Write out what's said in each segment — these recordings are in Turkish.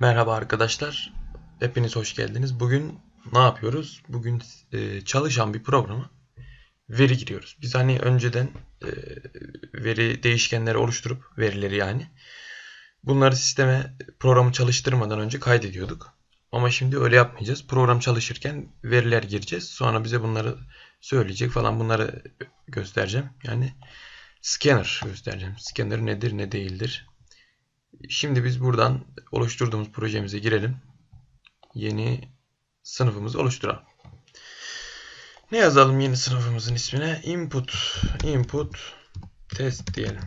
Merhaba arkadaşlar. Hepiniz hoş geldiniz. Bugün ne yapıyoruz? Bugün e, çalışan bir programa veri giriyoruz. Biz hani önceden e, veri değişkenleri oluşturup verileri yani bunları sisteme programı çalıştırmadan önce kaydediyorduk. Ama şimdi öyle yapmayacağız. Program çalışırken veriler gireceğiz. Sonra bize bunları söyleyecek falan bunları göstereceğim. Yani scanner göstereceğim. Scanner nedir ne değildir. Şimdi biz buradan oluşturduğumuz projemize girelim. Yeni sınıfımızı oluşturalım. Ne yazalım yeni sınıfımızın ismine? Input, input test diyelim.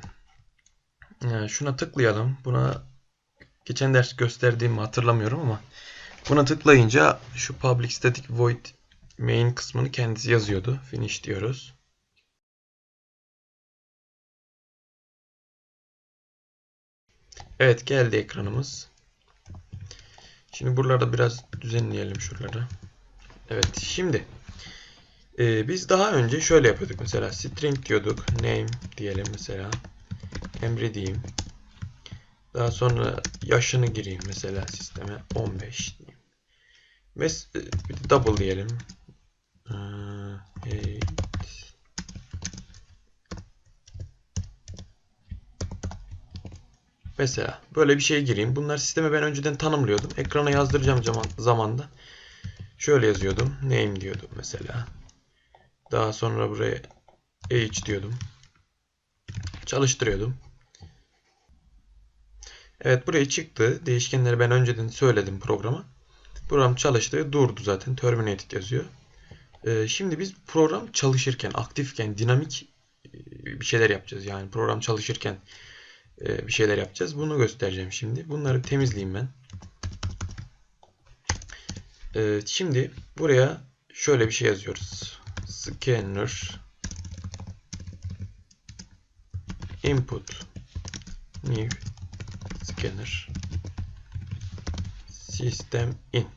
Yani şuna tıklayalım. Buna geçen ders gösterdiğimi hatırlamıyorum ama buna tıklayınca şu public static void main kısmını kendisi yazıyordu. Finish diyoruz. Evet geldi ekranımız. Şimdi buralarda biraz düzenleyelim şuraları. Evet şimdi e, biz daha önce şöyle yapıyorduk mesela string diyorduk name diyelim mesela emri diyeyim. Daha sonra yaşını gireyim mesela sisteme 15 diyeyim. Ve bir double diyelim. Ee, Mesela böyle bir şey gireyim. Bunlar sisteme ben önceden tanımlıyordum. Ekrana yazdıracağım zaman, zamanda. Şöyle yazıyordum. Name diyordum mesela. Daha sonra buraya age diyordum. Çalıştırıyordum. Evet buraya çıktı. Değişkenleri ben önceden söyledim programa. Program çalıştı. Durdu zaten. Terminated yazıyor. Ee, şimdi biz program çalışırken, aktifken, dinamik e, bir şeyler yapacağız. Yani program çalışırken e, bir şeyler yapacağız. Bunu göstereceğim şimdi. Bunları temizleyeyim ben. E, şimdi buraya şöyle bir şey yazıyoruz. Scanner input new scanner system in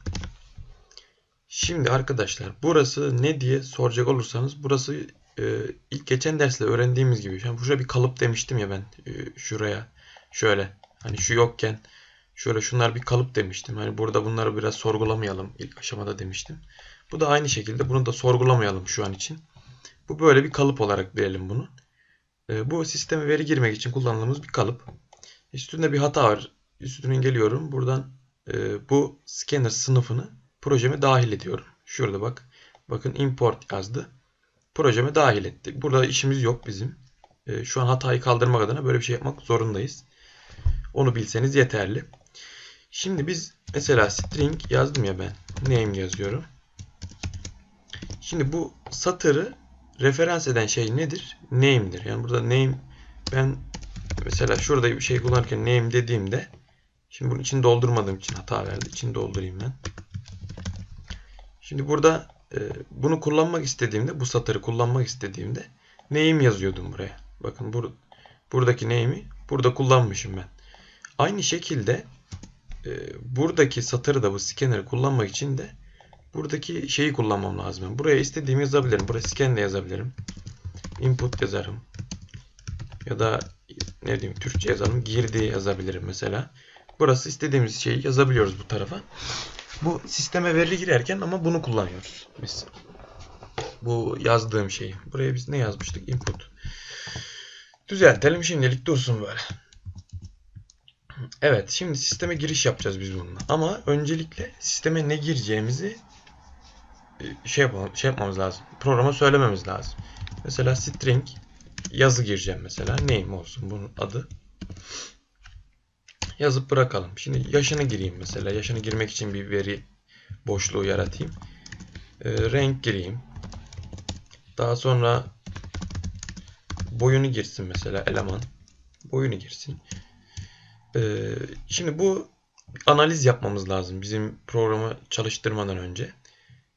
Şimdi arkadaşlar burası ne diye soracak olursanız burası e, ilk geçen dersle öğrendiğimiz gibi. Yani şuraya bir kalıp demiştim ya ben e, şuraya şöyle hani şu yokken şöyle şunlar bir kalıp demiştim. Hani burada bunları biraz sorgulamayalım ilk aşamada demiştim. Bu da aynı şekilde bunu da sorgulamayalım şu an için. Bu böyle bir kalıp olarak bilelim bunu. E, bu sisteme veri girmek için kullandığımız bir kalıp. Üstünde bir hata var. Üstüne geliyorum. Buradan e, bu scanner sınıfını projeme dahil ediyorum. Şurada bak. Bakın import yazdı projeme dahil ettik. Burada işimiz yok bizim. E, şu an hatayı kaldırmak adına böyle bir şey yapmak zorundayız. Onu bilseniz yeterli. Şimdi biz mesela string yazdım ya ben. Name yazıyorum. Şimdi bu satırı referans eden şey nedir? Name'dir. Yani burada name ben mesela şurada bir şey kullanırken name dediğimde şimdi bunun için doldurmadığım için hata verdi. İçini doldurayım ben. Şimdi burada ee, bunu kullanmak istediğimde, bu satırı kullanmak istediğimde name yazıyordum buraya. Bakın bur buradaki name'i burada kullanmışım ben. Aynı şekilde e, buradaki satırı da bu scanner'ı kullanmak için de buradaki şeyi kullanmam lazım. Buraya istediğimi yazabilirim. Buraya scan de yazabilirim. Input yazarım. Ya da ne diyeyim Türkçe yazalım. Girdi yazabilirim mesela. Burası istediğimiz şeyi yazabiliyoruz bu tarafa. Bu sisteme veri girerken ama bunu kullanıyoruz biz. Bu yazdığım şeyi. Buraya biz ne yazmıştık? Input. Düzeltelim şimdilik dursun böyle. Evet şimdi sisteme giriş yapacağız biz bununla. Ama öncelikle sisteme ne gireceğimizi e, şey, yapalım, şey yapmamız lazım. Programa söylememiz lazım. Mesela string yazı gireceğim mesela. Name olsun bunun adı yazıp bırakalım. Şimdi yaşını gireyim mesela. Yaşını girmek için bir veri boşluğu yaratayım. E, renk gireyim. Daha sonra boyunu girsin mesela eleman. Boyunu girsin. E, şimdi bu analiz yapmamız lazım bizim programı çalıştırmadan önce.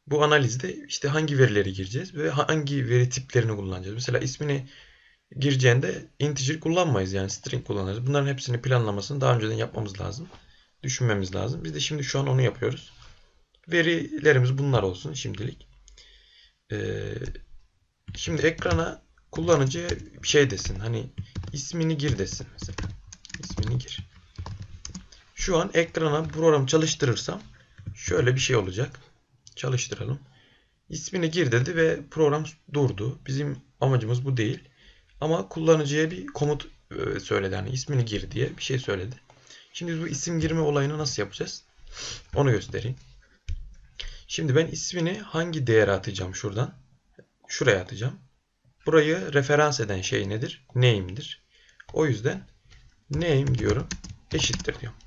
Bu analizde işte hangi verileri gireceğiz ve hangi veri tiplerini kullanacağız. Mesela ismini gireceğinde integer kullanmayız yani string kullanırız. Bunların hepsini planlamasını daha önceden yapmamız lazım. Düşünmemiz lazım. Biz de şimdi şu an onu yapıyoruz. Verilerimiz bunlar olsun şimdilik. Ee, şimdi ekrana kullanıcı şey desin. Hani ismini gir desin mesela. İsmini gir. Şu an ekrana program çalıştırırsam şöyle bir şey olacak. Çalıştıralım. İsmini gir dedi ve program durdu. Bizim amacımız bu değil. Ama kullanıcıya bir komut e, söyledi. Yani ismini gir diye bir şey söyledi. Şimdi biz bu isim girme olayını nasıl yapacağız? Onu göstereyim. Şimdi ben ismini hangi değere atacağım şuradan? Şuraya atacağım. Burayı referans eden şey nedir? Name'dir. O yüzden name diyorum eşittir diyorum.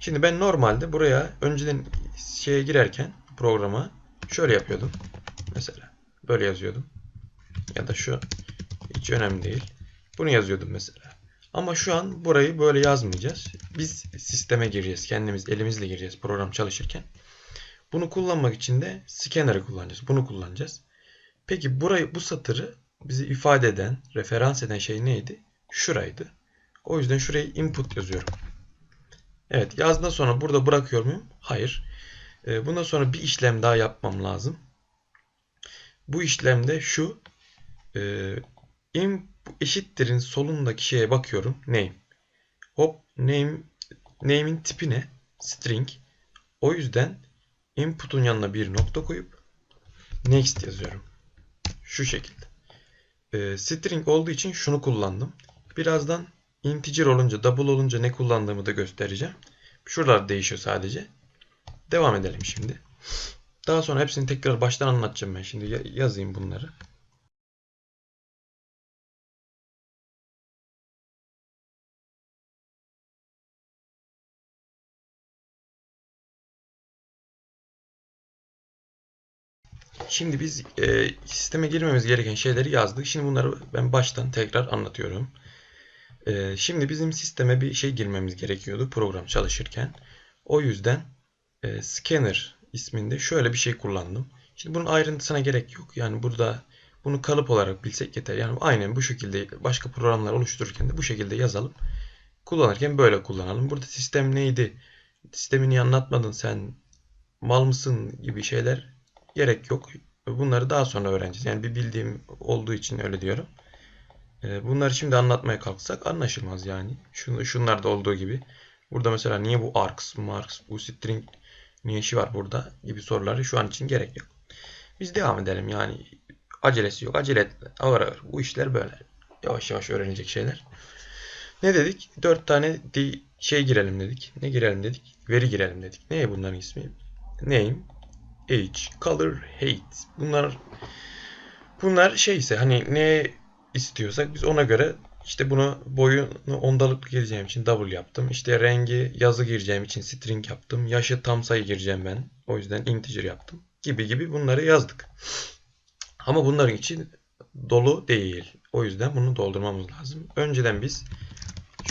Şimdi ben normalde buraya önceden şeye girerken programa şöyle yapıyordum. Mesela böyle yazıyordum. Ya da şu hiç önemli değil. Bunu yazıyordum mesela. Ama şu an burayı böyle yazmayacağız. Biz sisteme gireceğiz. Kendimiz elimizle gireceğiz program çalışırken. Bunu kullanmak için de scanner'ı kullanacağız. Bunu kullanacağız. Peki burayı bu satırı bizi ifade eden, referans eden şey neydi? Şuraydı. O yüzden şuraya input yazıyorum. Evet yazdıktan sonra burada bırakıyor muyum? Hayır. Ee, bundan sonra bir işlem daha yapmam lazım. Bu işlemde şu e, in eşittirin solundaki şeye bakıyorum. Name. Hop name name'in tipi ne? String. O yüzden input'un yanına bir nokta koyup next yazıyorum. Şu şekilde. E, string olduğu için şunu kullandım. Birazdan integer olunca, double olunca ne kullandığımı da göstereceğim. Şuralar değişiyor sadece. Devam edelim şimdi. Daha sonra hepsini tekrar baştan anlatacağım ben. Şimdi yazayım bunları. Şimdi biz e, sisteme girmemiz gereken şeyleri yazdık. Şimdi bunları ben baştan tekrar anlatıyorum. E, şimdi bizim sisteme bir şey girmemiz gerekiyordu program çalışırken. O yüzden e, scanner isminde şöyle bir şey kullandım. Şimdi bunun ayrıntısına gerek yok. Yani burada bunu kalıp olarak bilsek yeter. Yani aynen bu şekilde başka programlar oluştururken de bu şekilde yazalım. Kullanırken böyle kullanalım. Burada sistem neydi? Sistemini anlatmadın sen mal mısın gibi şeyler gerek yok. Bunları daha sonra öğreneceğiz. Yani bir bildiğim olduğu için öyle diyorum. Ee, bunları şimdi anlatmaya kalksak anlaşılmaz yani. Şun, şunlarda olduğu gibi. Burada mesela niye bu args, marks, bu string niye işi var burada gibi soruları şu an için gerek yok. Biz devam edelim yani. Acelesi yok. Acele et. Ağır ağır. Bu işler böyle. Yavaş yavaş öğrenecek şeyler. Ne dedik? Dört tane şey girelim dedik. Ne girelim dedik? Veri girelim dedik. Ne bunların ismi? Name, age, color, height. Bunlar bunlar şeyse hani ne istiyorsak biz ona göre işte bunu boyunu ondalık gireceğim için double yaptım. İşte rengi yazı gireceğim için string yaptım. Yaşı tam sayı gireceğim ben. O yüzden integer yaptım. Gibi gibi bunları yazdık. Ama bunların için dolu değil. O yüzden bunu doldurmamız lazım. Önceden biz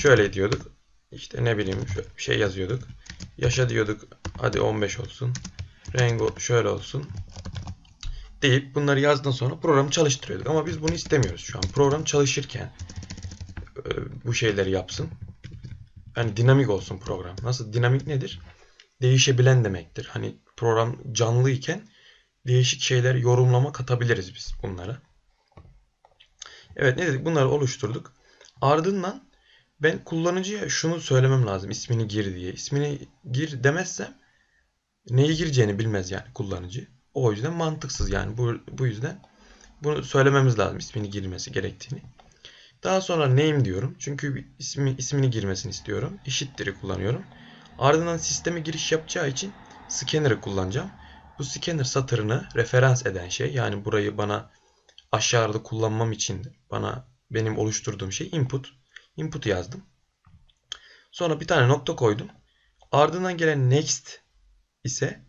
şöyle diyorduk. İşte ne bileyim şöyle bir şey yazıyorduk. Yaşa diyorduk. Hadi 15 olsun. Rengo şöyle olsun. Deyip bunları yazdıktan sonra programı çalıştırıyorduk. Ama biz bunu istemiyoruz şu an. Program çalışırken e, bu şeyleri yapsın. Yani dinamik olsun program. Nasıl? Dinamik nedir? Değişebilen demektir. Hani program canlı iken değişik şeyler yorumlama katabiliriz biz bunlara. Evet ne dedik? Bunları oluşturduk. Ardından ben kullanıcıya şunu söylemem lazım. İsmini gir diye. İsmini gir demezsem neyi gireceğini bilmez yani kullanıcı. O yüzden mantıksız yani. Bu, bu yüzden bunu söylememiz lazım ismini girmesi gerektiğini. Daha sonra name diyorum. Çünkü ismi, ismini girmesini istiyorum. Eşittir'i kullanıyorum. Ardından sisteme giriş yapacağı için scanner'ı kullanacağım. Bu scanner satırını referans eden şey yani burayı bana aşağıda kullanmam için bana benim oluşturduğum şey input. Input yazdım. Sonra bir tane nokta koydum. Ardından gelen next ise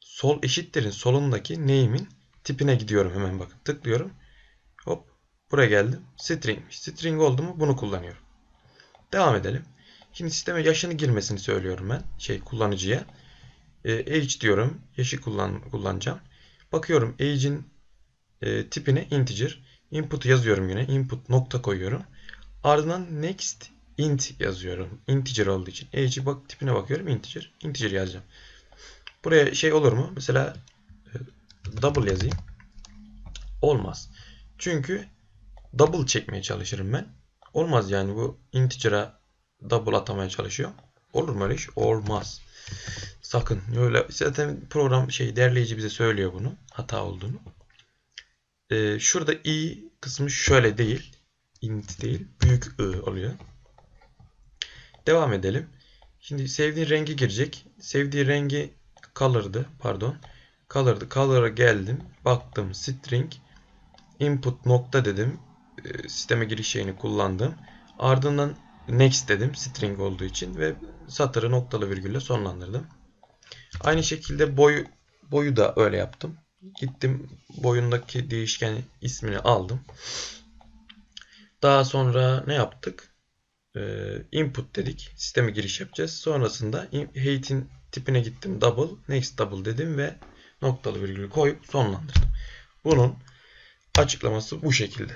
sol eşittirin solundaki name'in tipine gidiyorum hemen bakın. Tıklıyorum. Hop buraya geldim. String. String oldu mu bunu kullanıyorum. Devam edelim. Şimdi sisteme yaşını girmesini söylüyorum ben. Şey kullanıcıya. E, age diyorum. Yaşı kullan, kullanacağım. Bakıyorum age'in e, tipine integer. Input yazıyorum yine. Input nokta koyuyorum. Ardından next int yazıyorum. Integer olduğu için. Age'i bak tipine bakıyorum. Integer. Integer yazacağım. Buraya şey olur mu? Mesela e, double yazayım. Olmaz. Çünkü double çekmeye çalışırım ben. Olmaz yani bu integer'a double atamaya çalışıyor. Olur mu öyle iş? Olmaz. Sakın. Öyle zaten program şey derleyici bize söylüyor bunu. Hata olduğunu. Ee, şurada i kısmı şöyle değil. int değil. Büyük i oluyor. Devam edelim. Şimdi sevdiği rengi girecek. Sevdiği rengi color'dı. Pardon. Color'dı. Color'a geldim. Baktım. String. Input nokta dedim. Ee, sisteme giriş şeyini kullandım. Ardından next dedim. String olduğu için ve satırı noktalı virgülle sonlandırdım. Aynı şekilde boy boyu da öyle yaptım. Gittim boyundaki değişken ismini aldım. Daha sonra ne yaptık? Ee, input dedik. Sisteme giriş yapacağız. Sonrasında height'in tipine gittim. Double, next double dedim ve noktalı virgülü koyup sonlandırdım. Bunun açıklaması bu şekilde.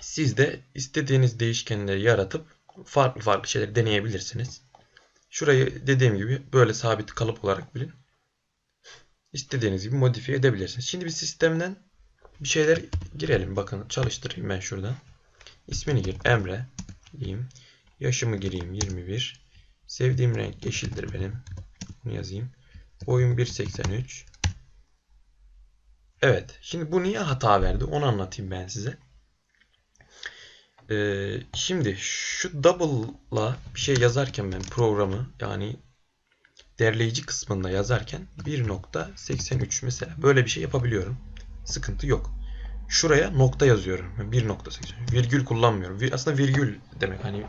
Siz de istediğiniz değişkenleri yaratıp farklı farklı şeyler deneyebilirsiniz. Şurayı dediğim gibi böyle sabit kalıp olarak bilin. İstediğiniz gibi modifiye edebilirsiniz. Şimdi bir sistemden bir şeyler girelim. Bakın çalıştırayım ben şuradan. İsmini gir. Emre diyeyim. Yaşımı gireyim 21. Sevdiğim renk yeşildir benim. Bunu yazayım. Boyum 1.83. Evet. Şimdi bu niye hata verdi? Onu anlatayım ben size. Ee, şimdi şu double'la bir şey yazarken ben programı yani derleyici kısmında yazarken 1.83 mesela böyle bir şey yapabiliyorum. Sıkıntı yok. Şuraya nokta yazıyorum. 1.83. Virgül kullanmıyorum. Aslında virgül demek hani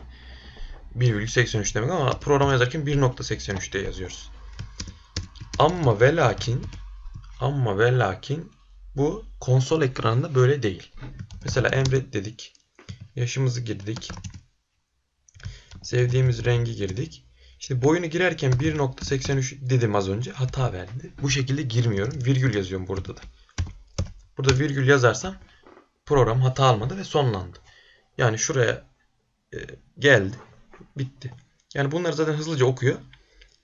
1,83 demek ama programa yazarken 1.83 diye yazıyoruz. Ama ve lakin ama ve lakin bu konsol ekranında böyle değil. Mesela Emre dedik. Yaşımızı girdik. Sevdiğimiz rengi girdik. İşte boyunu girerken 1.83 dedim az önce. Hata verdi. Bu şekilde girmiyorum. Virgül yazıyorum burada da. Burada virgül yazarsam program hata almadı ve sonlandı. Yani şuraya e, geldi. Bitti. Yani bunları zaten hızlıca okuyor.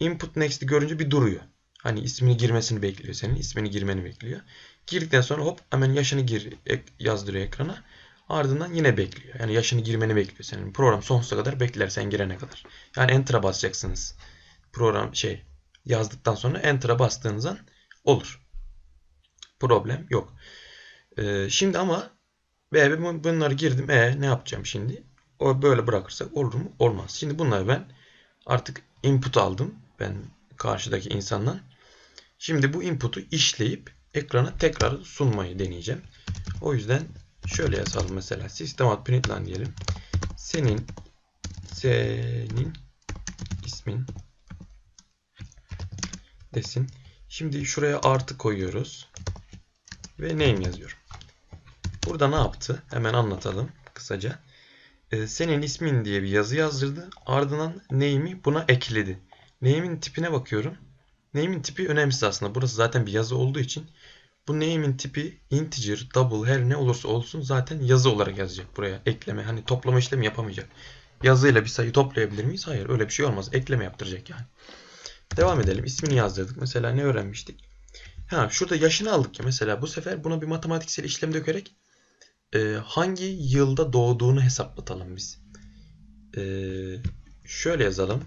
Input next'i görünce bir duruyor. Hani ismini girmesini bekliyor senin. ismini girmeni bekliyor. Girdikten sonra hop hemen yaşını gir yazdırıyor ekrana. Ardından yine bekliyor. Yani yaşını girmeni bekliyor senin. Program sonsuza kadar bekler sen girene kadar. Yani enter'a basacaksınız. Program şey yazdıktan sonra enter'a bastığınız an olur. Problem yok. Ee, şimdi ama ve bunları girdim. E ne yapacağım şimdi? O böyle bırakırsak olur mu? Olmaz. Şimdi bunları ben artık input aldım. Ben karşıdaki insandan. Şimdi bu input'u işleyip ekrana tekrar sunmayı deneyeceğim. O yüzden şöyle yazalım mesela. System out println diyelim. Senin senin ismin desin. Şimdi şuraya artı koyuyoruz. Ve name yazıyorum. Burada ne yaptı? Hemen anlatalım kısaca. Ee, senin ismin diye bir yazı yazdırdı. Ardından name'i buna ekledi. Name'in tipine bakıyorum. Name'in tipi önemsiz aslında. Burası zaten bir yazı olduğu için bu name'in tipi integer, double her ne olursa olsun zaten yazı olarak yazacak buraya. Ekleme hani toplama işlemi yapamayacak. Yazıyla bir sayı toplayabilir miyiz? Hayır öyle bir şey olmaz. Ekleme yaptıracak yani. Devam edelim. İsmini yazdırdık. Mesela ne öğrenmiştik? Ha şurada yaşını aldık ya mesela bu sefer buna bir matematiksel işlem dökerek e, hangi yılda doğduğunu hesaplatalım biz. E, şöyle yazalım.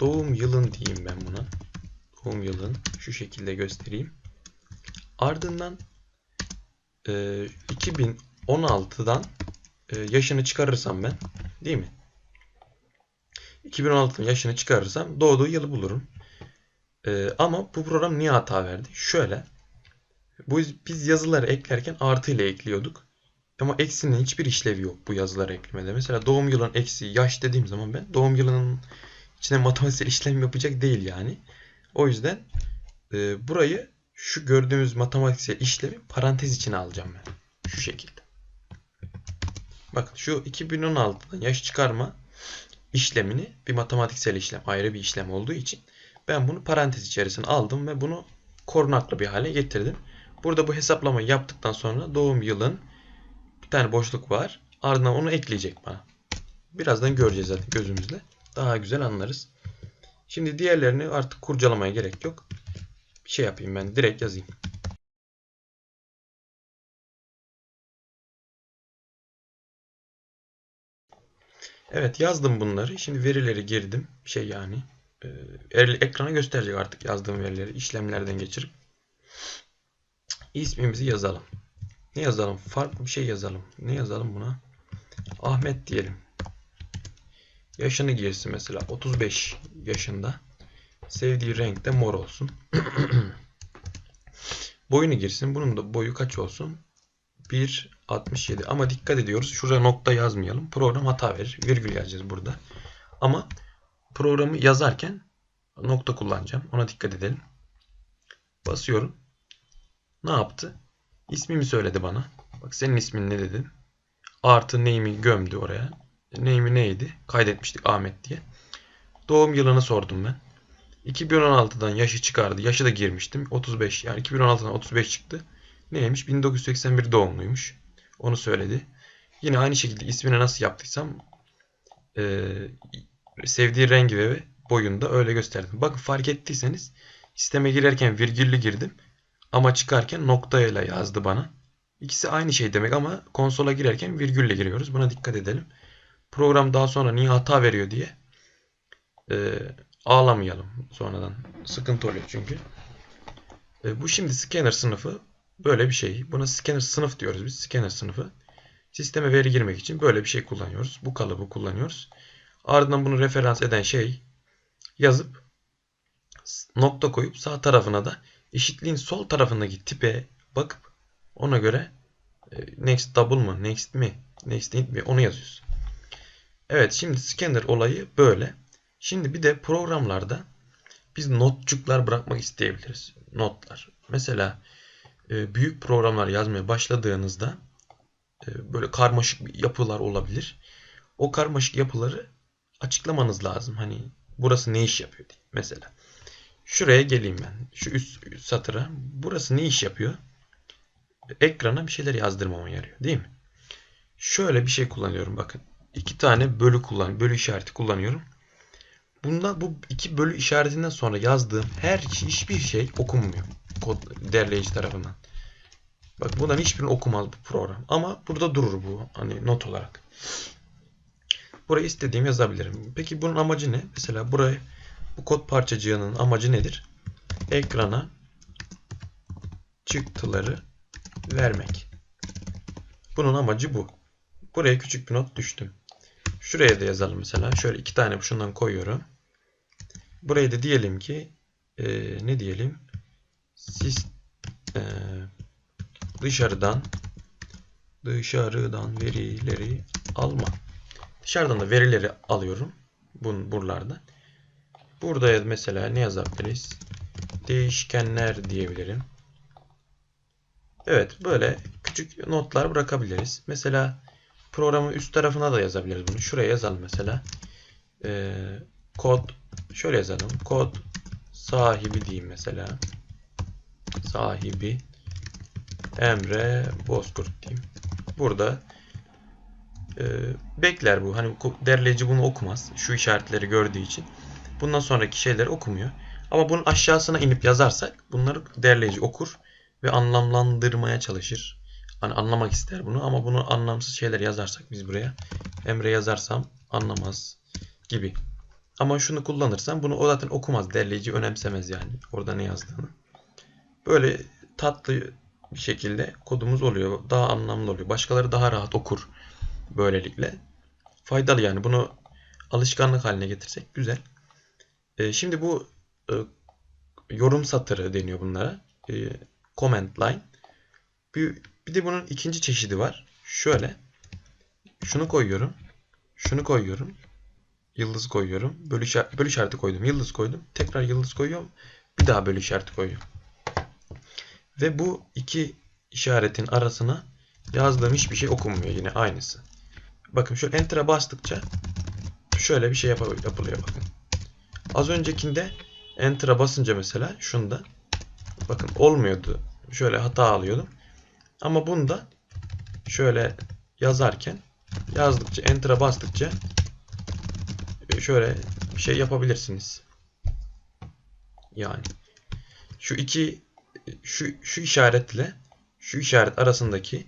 Doğum yılın diyeyim ben buna. Doğum yılın şu şekilde göstereyim. Ardından e, 2016'dan e, yaşını çıkarırsam ben değil mi? 2016'nın yaşını çıkarırsam doğduğu yılı bulurum. E, ama bu program niye hata verdi? Şöyle. Bu, biz yazıları eklerken artı ile ekliyorduk. Ama eksinin hiçbir işlevi yok bu yazıları eklemede. Mesela doğum yılın eksi yaş dediğim zaman ben doğum yılının içine matematiksel işlem yapacak değil yani. O yüzden e, burayı şu gördüğümüz matematiksel işlemi parantez içine alacağım ben. Şu şekilde. Bakın şu 2016'dan yaş çıkarma işlemini bir matematiksel işlem ayrı bir işlem olduğu için ben bunu parantez içerisine aldım ve bunu korunaklı bir hale getirdim. Burada bu hesaplamayı yaptıktan sonra doğum yılın bir tane boşluk var. Ardından onu ekleyecek bana. Birazdan göreceğiz zaten gözümüzle. Daha güzel anlarız. Şimdi diğerlerini artık kurcalamaya gerek yok. Bir şey yapayım ben. Direkt yazayım. Evet yazdım bunları. Şimdi verileri girdim. Şey yani e, ekrana gösterecek artık yazdığım verileri işlemlerden geçirip ismimizi yazalım. Ne yazalım? Farklı bir şey yazalım. Ne yazalım buna? Ahmet diyelim. Yaşını girsin mesela 35 yaşında. Sevdiği renk de mor olsun. Boyunu girsin. Bunun da boyu kaç olsun? 1.67 ama dikkat ediyoruz. Şuraya nokta yazmayalım. Program hata verir. Virgül yazacağız burada. Ama programı yazarken nokta kullanacağım. Ona dikkat edelim. Basıyorum. Ne yaptı? İsmimi söyledi bana. Bak senin ismin ne dedim. Artı name'i gömdü oraya. Name'i neydi? Kaydetmiştik Ahmet diye. Doğum yılını sordum ben. 2016'dan yaşı çıkardı. Yaşı da girmiştim. 35 yani 2016'dan 35 çıktı. Neymiş? 1981 doğumluymuş. Onu söyledi. Yine aynı şekilde ismini nasıl yaptıysam e, sevdiği rengi ve boyunda öyle gösterdim. Bakın fark ettiyseniz sisteme girerken virgüllü girdim. Ama çıkarken noktayla yazdı bana. İkisi aynı şey demek ama konsola girerken virgülle giriyoruz. Buna dikkat edelim. Program daha sonra niye hata veriyor diye e, ağlamayalım sonradan. Sıkıntı oluyor çünkü. E, bu şimdi scanner sınıfı böyle bir şey. Buna scanner sınıf diyoruz biz. Scanner sınıfı. Sisteme veri girmek için böyle bir şey kullanıyoruz. Bu kalıbı kullanıyoruz. Ardından bunu referans eden şey yazıp nokta koyup sağ tarafına da eşitliğin sol tarafındaki tipe bakıp ona göre e, next double mı, next mi, next int mi onu yazıyoruz. Evet şimdi scanner olayı böyle. Şimdi bir de programlarda biz notçuklar bırakmak isteyebiliriz. Notlar. Mesela e, büyük programlar yazmaya başladığınızda e, böyle karmaşık yapılar olabilir. O karmaşık yapıları açıklamanız lazım. Hani burası ne iş yapıyor diye. Mesela şuraya geleyim ben. Şu üst, satıra. Burası ne iş yapıyor? Ekrana bir şeyler yazdırmama yarıyor. Değil mi? Şöyle bir şey kullanıyorum bakın. İki tane bölü kullan, bölü işareti kullanıyorum. Bunda bu iki bölü işaretinden sonra yazdığım her hiçbir şey okunmuyor kod derleyici tarafından. Bak bundan hiçbirini okumaz bu program. Ama burada durur bu hani not olarak. Buraya istediğim yazabilirim. Peki bunun amacı ne? Mesela buraya bu kod parçacığının amacı nedir? Ekrana çıktıları vermek. Bunun amacı bu. Buraya küçük bir not düştüm. Şuraya da yazalım mesela. Şöyle iki tane şundan koyuyorum. Buraya da diyelim ki e, ne diyelim? Siz e, dışarıdan dışarıdan verileri alma. Dışarıdan da verileri alıyorum. Bun, buralarda. Burada mesela ne yazabiliriz? Değişkenler diyebilirim. Evet böyle küçük notlar bırakabiliriz. Mesela programın üst tarafına da yazabiliriz bunu. Şuraya yazalım mesela. Ee, kod şöyle yazalım. Kod sahibi diyeyim mesela. Sahibi Emre Bozkurt diyeyim. Burada e, bekler bu. Hani derleyici bunu okumaz. Şu işaretleri gördüğü için. Bundan sonraki şeyleri okumuyor. Ama bunun aşağısına inip yazarsak bunları derleyici okur ve anlamlandırmaya çalışır. Hani anlamak ister bunu ama bunu anlamsız şeyler yazarsak biz buraya Emre yazarsam anlamaz gibi. Ama şunu kullanırsam bunu o zaten okumaz. Derleyici önemsemez yani orada ne yazdığını. Böyle tatlı bir şekilde kodumuz oluyor. Daha anlamlı oluyor. Başkaları daha rahat okur böylelikle. Faydalı yani bunu alışkanlık haline getirsek güzel. Ee, şimdi bu e, yorum satırı deniyor bunlara. E, comment line. Bir, de bunun ikinci çeşidi var. Şöyle. Şunu koyuyorum. Şunu koyuyorum. Yıldız koyuyorum. Bölü, bölü işareti koydum. Yıldız koydum. Tekrar yıldız koyuyorum. Bir daha bölü işareti koyuyorum. Ve bu iki işaretin arasına yazdığım hiçbir şey okunmuyor. Yine aynısı. Bakın şöyle enter'a bastıkça şöyle bir şey yapılıyor bakın. Az öncekinde enter'a basınca mesela şunda bakın olmuyordu. Şöyle hata alıyordum. Ama bunda şöyle yazarken yazdıkça enter'a bastıkça şöyle bir şey yapabilirsiniz. Yani şu iki şu, şu işaretle şu işaret arasındaki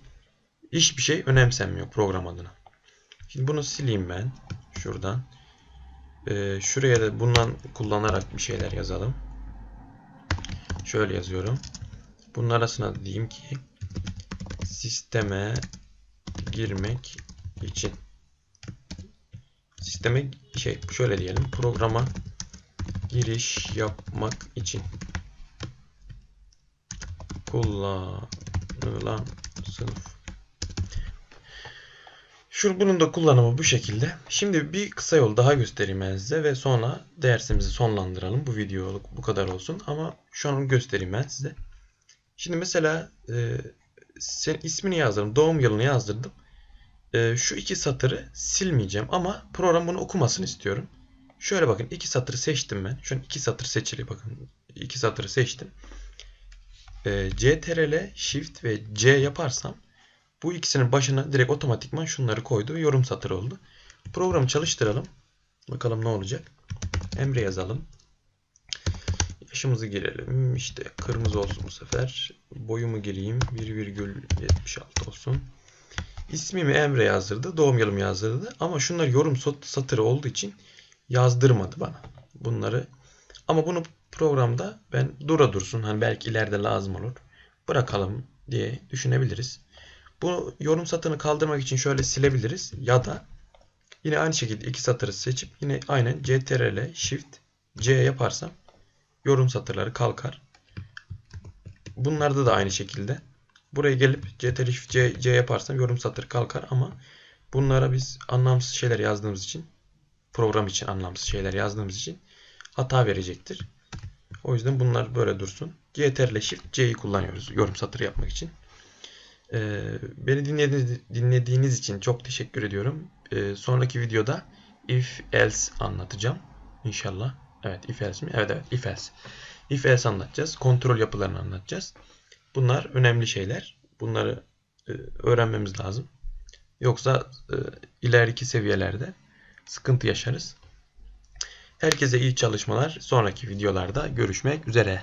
hiçbir şey önemsenmiyor program adına. Şimdi bunu sileyim ben. Şuradan. Ee, şuraya da bundan kullanarak bir şeyler yazalım. Şöyle yazıyorum. Bunun arasına diyeyim ki sisteme girmek için sisteme şey şöyle diyelim programa giriş yapmak için kullanılan sınıf. Şu bunun da kullanımı bu şekilde. Şimdi bir kısa yol daha göstereyim ben size ve sonra dersimizi sonlandıralım. Bu videoluk bu kadar olsun ama şu an göstereyim ben size. Şimdi mesela e, sen ismini yazdırdım, doğum yılını yazdırdım. E, şu iki satırı silmeyeceğim ama program bunu okumasını istiyorum. Şöyle bakın iki satırı seçtim ben. Şu an iki satır seçili bakın. iki satırı seçtim. E, CTRL, Shift ve C yaparsam bu ikisinin başına direkt otomatikman şunları koydu yorum satırı oldu. Programı çalıştıralım. Bakalım ne olacak. Emre yazalım. Yaşımızı girelim. İşte kırmızı olsun bu sefer. Boyumu gireyim. 1,76 olsun. İsmimi Emre yazdırdı. Doğum yılımı yazdırdı. Ama şunlar yorum satırı olduğu için yazdırmadı bana. Bunları ama bunu programda ben dura dursun. Hani belki ileride lazım olur. Bırakalım diye düşünebiliriz. Bu yorum satırını kaldırmak için şöyle silebiliriz. Ya da yine aynı şekilde iki satırı seçip yine aynen CTRL Shift C yaparsam yorum satırları kalkar. Bunlarda da aynı şekilde. Buraya gelip CTRL Shift C, C yaparsam yorum satırı kalkar ama bunlara biz anlamsız şeyler yazdığımız için program için anlamsız şeyler yazdığımız için hata verecektir. O yüzden bunlar böyle dursun. CTRL Shift C'yi kullanıyoruz yorum satırı yapmak için. Ee, beni dinlediğiniz, dinlediğiniz için çok teşekkür ediyorum. Ee, sonraki videoda if else anlatacağım. İnşallah. Evet if else mi? Evet evet if else. If else anlatacağız. Kontrol yapılarını anlatacağız. Bunlar önemli şeyler. Bunları e, öğrenmemiz lazım. Yoksa e, ileriki seviyelerde sıkıntı yaşarız. Herkese iyi çalışmalar. Sonraki videolarda görüşmek üzere.